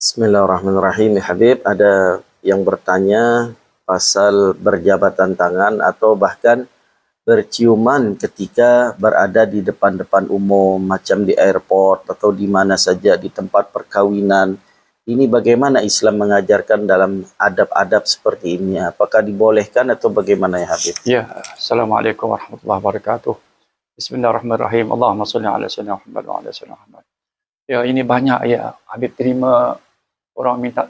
Bismillahirrahmanirrahim. Ya Habib, ada yang bertanya pasal berjabatan tangan atau bahkan berciuman ketika berada di depan-depan umum macam di airport atau di mana saja di tempat perkawinan. Ini bagaimana Islam mengajarkan dalam adab-adab seperti ini? Apakah dibolehkan atau bagaimana ya Habib? Ya, Assalamualaikum warahmatullahi wabarakatuh. Bismillahirrahmanirrahim. Allahumma salli ala sayyidina Muhammad wa ala sayyidina Muhammad. Ya, ini banyak ya. Habib terima orang minta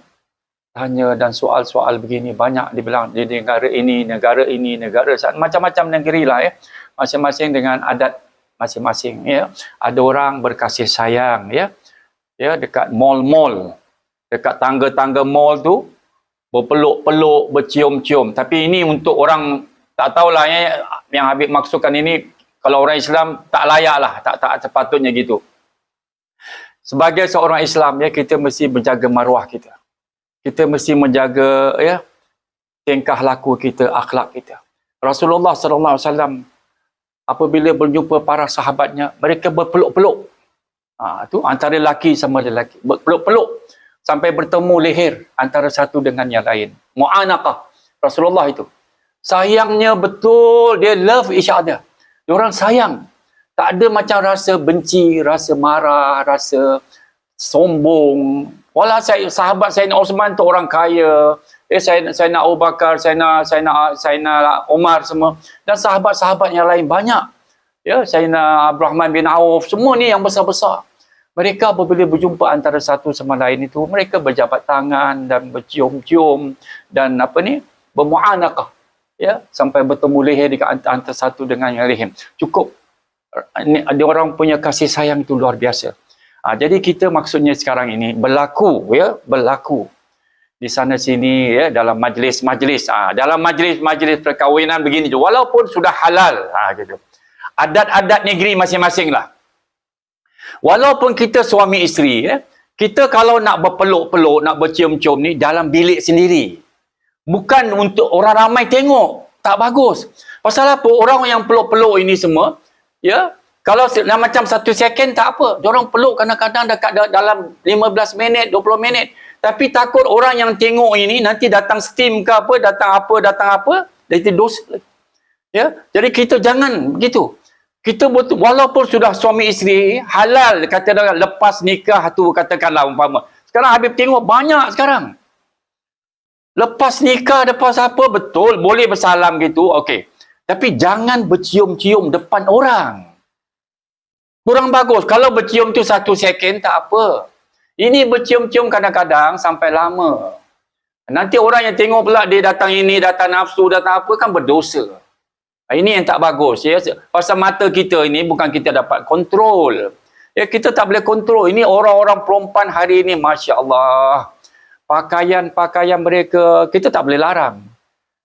tanya dan soal-soal begini banyak dibilang di negara ini, negara ini, negara macam-macam negeri lah ya. Masing-masing dengan adat masing-masing ya. Ada orang berkasih sayang ya. Ya dekat mall-mall. Dekat tangga-tangga mall tu berpeluk-peluk, bercium-cium. Tapi ini untuk orang tak tahulah ya yang Habib maksudkan ini kalau orang Islam tak layak lah, tak tak sepatutnya gitu. Sebagai seorang Islam ya kita mesti menjaga maruah kita kita mesti menjaga ya tingkah laku kita, akhlak kita. Rasulullah sallallahu alaihi wasallam apabila berjumpa para sahabatnya, mereka berpeluk-peluk. Ha, tu antara lelaki sama lelaki. Berpeluk-peluk sampai bertemu leher antara satu dengan yang lain. Mu'anaqah. Rasulullah itu. Sayangnya betul, dia love each other. Dia orang sayang. Tak ada macam rasa benci, rasa marah, rasa sombong, Walau saya sahabat saya Osman tu orang kaya, eh saya saya nak Abu Bakar, saya nak saya nak saya nak Umar semua dan sahabat-sahabat yang lain banyak. Ya, saya nak Abrahman bin Auf, semua ni yang besar-besar. Mereka apabila berjumpa antara satu sama lain itu, mereka berjabat tangan dan bercium-cium dan apa ni? bermuanaqah. Ya, sampai bertemu leher di antara satu dengan yang lain. Cukup ada orang punya kasih sayang itu luar biasa. Ha, jadi kita maksudnya sekarang ini berlaku ya berlaku. Di sana sini ya dalam majlis-majlis ha, dalam majlis-majlis perkahwinan begini je walaupun sudah halal ha, gitu. adat-adat negeri masing-masing lah. Walaupun kita suami isteri ya kita kalau nak berpeluk-peluk nak bercium-cium ni dalam bilik sendiri. Bukan untuk orang ramai tengok tak bagus. Pasal apa? Orang yang peluk-peluk ini semua ya kalau macam satu second tak apa. Diorang peluk kadang-kadang dekat dalam 15 minit, 20 minit. Tapi takut orang yang tengok ini nanti datang steam ke apa, datang apa, datang apa. Jadi dosa. Ya? Jadi kita jangan begitu. Kita betul, walaupun sudah suami isteri, halal kata dia lepas nikah tu katakanlah umpama. Sekarang Habib tengok banyak sekarang. Lepas nikah, lepas apa, betul. Boleh bersalam gitu, okey. Tapi jangan bercium-cium depan orang. Kurang bagus. Kalau bercium tu satu second tak apa. Ini bercium-cium kadang-kadang sampai lama. Nanti orang yang tengok pula dia datang ini, datang nafsu, datang apa kan berdosa. Ini yang tak bagus. Ya. Pasal mata kita ini bukan kita dapat kontrol. Ya, kita tak boleh kontrol. Ini orang-orang perempuan hari ini, Masya Allah. Pakaian-pakaian mereka, kita tak boleh larang.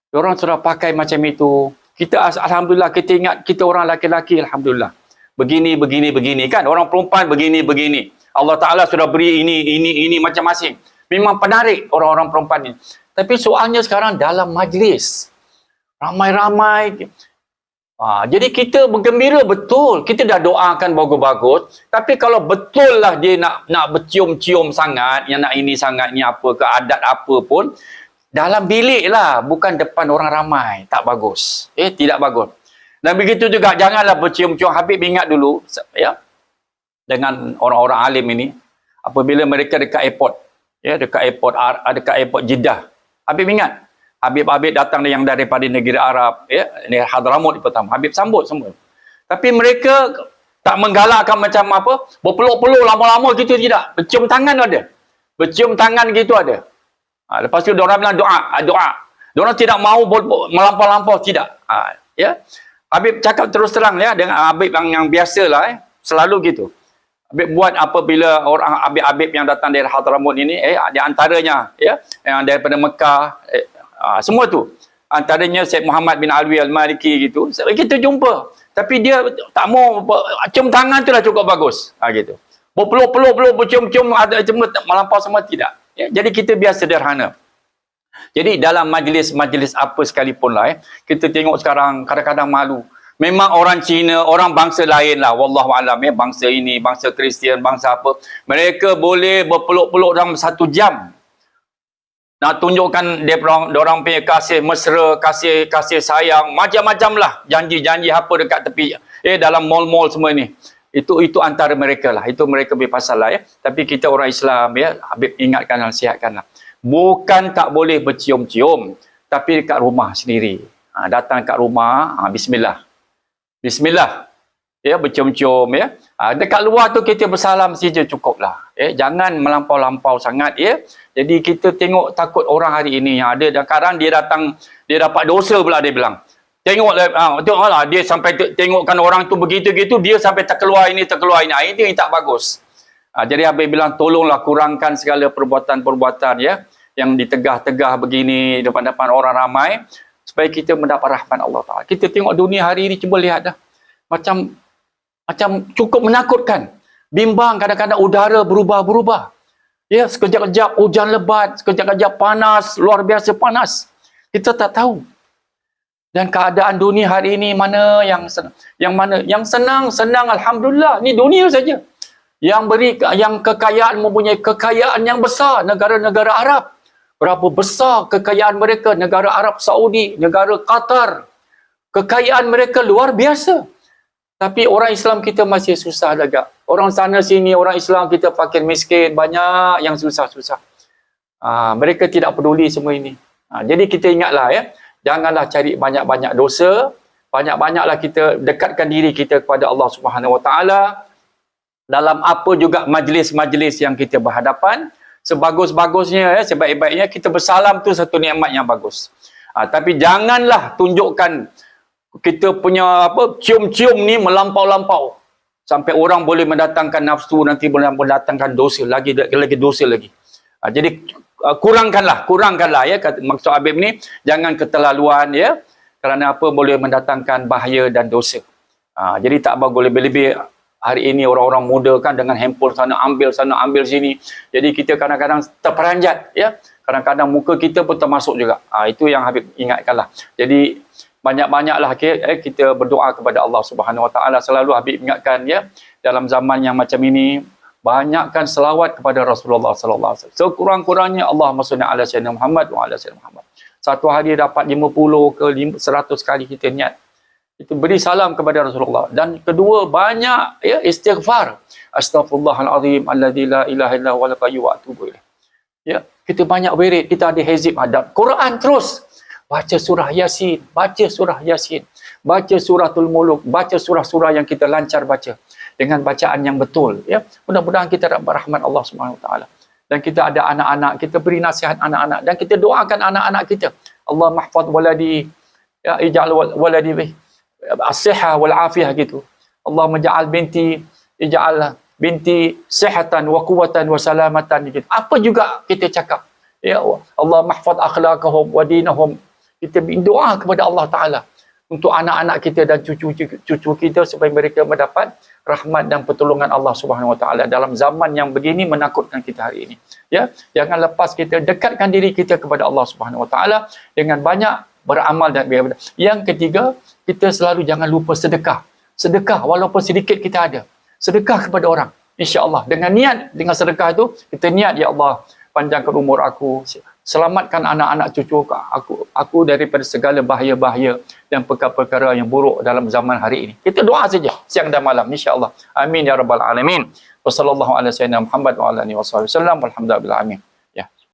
Orang sudah pakai macam itu. Kita, Alhamdulillah, kita ingat kita orang laki-laki, Alhamdulillah. Begini begini begini. Kan? Orang perempuan begini begini. Allah Taala sudah beri ini ini ini macam-macam memang penarik orang-orang perempuan ini tapi soalnya sekarang dalam majlis ramai-ramai. Ha, jadi kita bergembira betul. Kita dah doakan bagus-bagus. Tapi kalau betul lah dia nak nak bercium-cium sangat yang nak ini sangat ni apa ke adat apa pun dalam bilik lah bukan depan orang ramai tak bagus eh tidak bagus dan begitu juga janganlah bercium-cium Habib ingat dulu ya dengan orang-orang alim ini apabila mereka dekat airport ya dekat airport dekat airport Jeddah. Habib ingat Habib-habib datang yang daripada negeri Arab ya ni Hadramut pertama. Habib sambut semua. Tapi mereka tak menggalakkan macam apa berpeluk-peluk lama-lama gitu tidak. Bercium tangan ada. Bercium tangan gitu ada. Ha, lepas tu orang bilang doa, doa. Diorang tidak mahu melampau-lampau tidak. Ha, ya. Habib cakap terus terang ya dengan Habib yang, yang biasa lah eh. Selalu gitu. Habib buat apabila orang Habib-Habib yang datang dari Hadramut ini eh di antaranya ya yang daripada Mekah eh, uh, semua tu. Antaranya Syed Muhammad bin Alwi Al-Maliki gitu. Kita jumpa. Tapi dia tak mau cium tangan tu lah cukup bagus. Ha, gitu. Ada cuma melampau semua tidak. Ya, jadi kita biasa sederhana. Jadi dalam majlis-majlis apa sekalipun lah eh, kita tengok sekarang kadang-kadang malu. Memang orang Cina, orang bangsa lain lah. Wallahu alam ya. Bangsa ini, bangsa Kristian, bangsa apa. Mereka boleh berpeluk-peluk dalam satu jam. Nak tunjukkan dia orang punya kasih mesra, kasih kasih sayang, macam-macam lah. Janji-janji apa dekat tepi. Eh dalam mall-mall semua ni. Itu itu antara mereka lah. Itu mereka punya pasal lah ya. Tapi kita orang Islam ya, Habib ingatkan dan sihatkan lah. Bukan tak boleh bercium-cium. Tapi dekat rumah sendiri. Ha, datang kat rumah, ha, bismillah. Bismillah. Ya, bercium-cium ya. Ha, dekat luar tu kita bersalam saja cukup lah. Ya, jangan melampau-lampau sangat ya. Jadi kita tengok takut orang hari ini yang ada dan kadang dia datang dia dapat dosa pula dia bilang. Tengok ha, tengoklah dia sampai te- tengokkan orang tu begitu-gitu dia sampai terkeluar ini terkeluar ini. Ha, ini tak bagus. Ha, jadi Habib bilang tolonglah kurangkan segala perbuatan-perbuatan ya yang ditegah-tegah begini depan-depan orang ramai supaya kita mendapat rahmat Allah Taala. Kita tengok dunia hari ini cuba lihat dah. Macam macam cukup menakutkan. Bimbang kadang-kadang udara berubah-berubah. Ya, sekejap-kejap hujan lebat, sekejap-kejap panas, luar biasa panas. Kita tak tahu. Dan keadaan dunia hari ini mana yang senang? Yang mana yang senang, senang alhamdulillah. Ni dunia saja. Yang beri yang kekayaan mempunyai kekayaan yang besar negara-negara Arab. Berapa besar kekayaan mereka negara Arab Saudi, negara Qatar. Kekayaan mereka luar biasa. Tapi orang Islam kita masih susah agak. Orang sana sini, orang Islam kita fakir miskin, banyak yang susah-susah. Ha, mereka tidak peduli semua ini. Ha, jadi kita ingatlah ya, janganlah cari banyak-banyak dosa, banyak-banyaklah kita dekatkan diri kita kepada Allah Subhanahu Wa Taala dalam apa juga majlis-majlis yang kita berhadapan. Sebagus-bagusnya, ya, sebaik-baiknya kita bersalam tu satu nikmat yang bagus. Ha, tapi janganlah tunjukkan kita punya apa cium-cium ni melampau-lampau sampai orang boleh mendatangkan nafsu nanti boleh mendatangkan dosa lagi lagi dosa lagi. Ha, jadi uh, kurangkanlah, kurangkanlah ya maksud Habib ni jangan keterlaluan ya kerana apa boleh mendatangkan bahaya dan dosa. Ha, jadi tak bagus lebih-lebih hari ini orang-orang muda kan dengan handphone sana ambil sana ambil sini. Jadi kita kadang-kadang terperanjat ya. Kadang-kadang muka kita pun termasuk juga. Ha, itu yang Habib ingatkanlah. Jadi banyak-banyaklah eh, kita berdoa kepada Allah Subhanahu Wa Taala selalu Habib ingatkan ya dalam zaman yang macam ini banyakkan selawat kepada Rasulullah sallallahu alaihi wasallam. Sekurang-kurangnya Allahumma salli ala sayyidina Muhammad wa ala sayyidina Muhammad. Satu hari dapat 50 ke 100 kali kita niat. Itu beri salam kepada Rasulullah dan kedua banyak ya istighfar. Astaghfirullahalazim alladzi la ilaha illa huwa ilaih. Ya, kita banyak wirid, kita ada hizib adab. Quran terus baca surah Yasin, baca surah Yasin, baca suratul Muluk, baca surah-surah yang kita lancar baca dengan bacaan yang betul ya. Mudah-mudahan kita dapat rahmat Allah Subhanahu taala. Dan kita ada anak-anak, kita beri nasihat anak-anak dan kita doakan anak-anak kita. Allah mahfaz waladi ya ij'al waladi bih as-sihah wal afiyah gitu. Allah menja'al binti ij'al binti sihatan wa quwwatan wa salamatan gitu. Apa juga kita cakap. Ya Allah mahfaz akhlaqahum wa dinahum kita doa kepada Allah Ta'ala untuk anak-anak kita dan cucu-cucu kita supaya mereka mendapat rahmat dan pertolongan Allah Subhanahu Wa Taala dalam zaman yang begini menakutkan kita hari ini. Ya, jangan lepas kita dekatkan diri kita kepada Allah Subhanahu Wa Taala dengan banyak beramal dan beribadah. Yang ketiga, kita selalu jangan lupa sedekah. Sedekah walaupun sedikit kita ada. Sedekah kepada orang. Insya-Allah dengan niat dengan sedekah itu kita niat ya Allah panjangkan umur aku, selamatkan anak-anak cucu aku aku daripada segala bahaya-bahaya dan perkara-perkara yang buruk dalam zaman hari ini. Kita doa saja siang dan malam insya-Allah. Amin ya rabbal alamin. Wassallallahu ala sayyidina Muhammad wa ala alihi wasallam. Walhamdulillah amin.